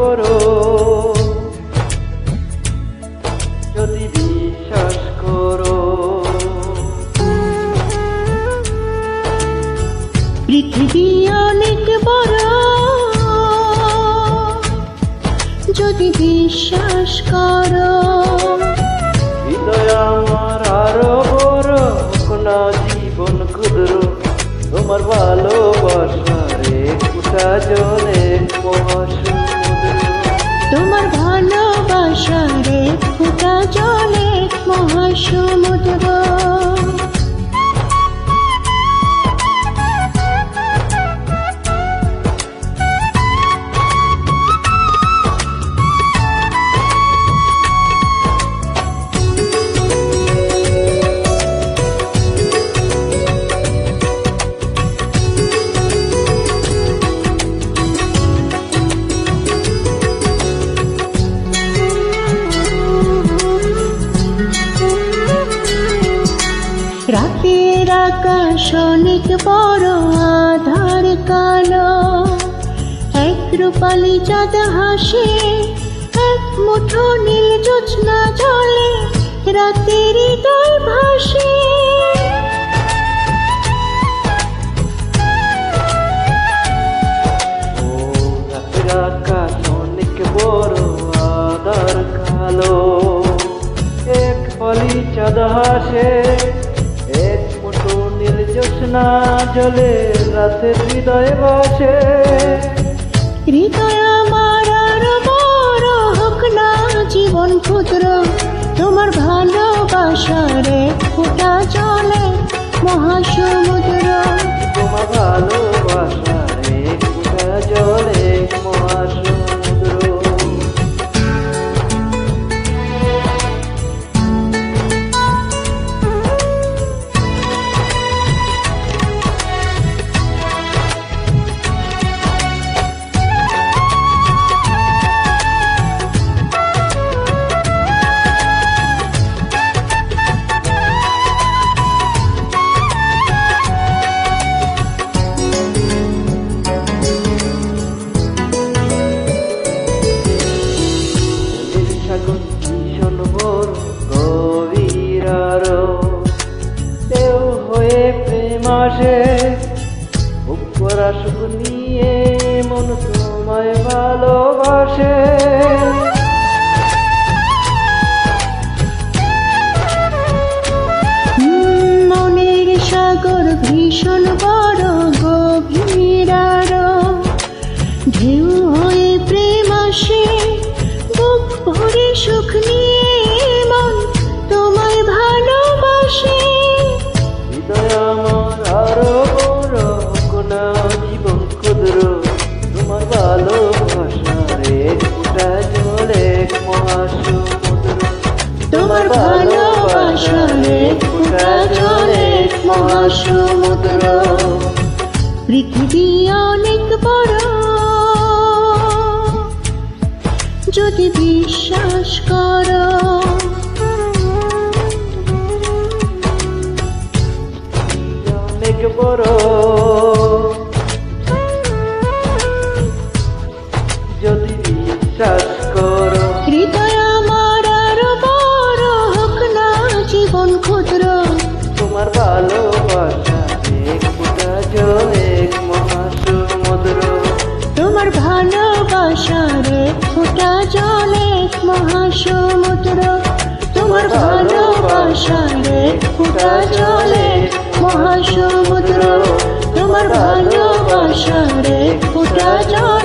বড়। যদি বিশ্বাস করো। পৃথিবী অনেক বড়। যদি বিশ্বাস করো। হৃদয় আমার আরও বড় হোক না জীবন ক্ষুদ্র। তোমার ভালোবাসারে কুটা জলে তোমার ভালোবাসারে ফুটা জলে মহাসমুদ্র। রাতের আকাশ অনেক বড় আধার কালো। এক রূপালি চাঁদ হাসে, এক মুঠো নীল জোৎস্না জলে রাতের হৃদয় ভাসে। আকাশ বড় আদার কালো। এক ফলি চাঁদ হাসে এক নির্জোৎস্না জলে রাতের হৃদয়ে বাসে হৃদয় আমার বড় হোক না জীবন পুত্র তোমার ভালোবাসারে ফুটা জলে মহাসমুদ্র। তোমার ভালোবাসা বড় গভীর কেউ হয়ে প্রেম আসে। উপরা সুখ নিয়ে মন তোমায় ভালোবাসে। মহাসমুদ্র পৃথিবী অনেক বড়। যদি বিশ্বাস করো। অনেক বড়। যদি বিশ্বাস করো। হৃদয় আমার আরও বড় হোক না জীবন ক্ষুদ্র। তোমার ভালোবাসা ফুটা জলে মহাসমুদ্র তোমার ভালোবাসারে ফোটা জলে মহাসমুদ্র তোমার ভালোবাসারে ফোটা জলে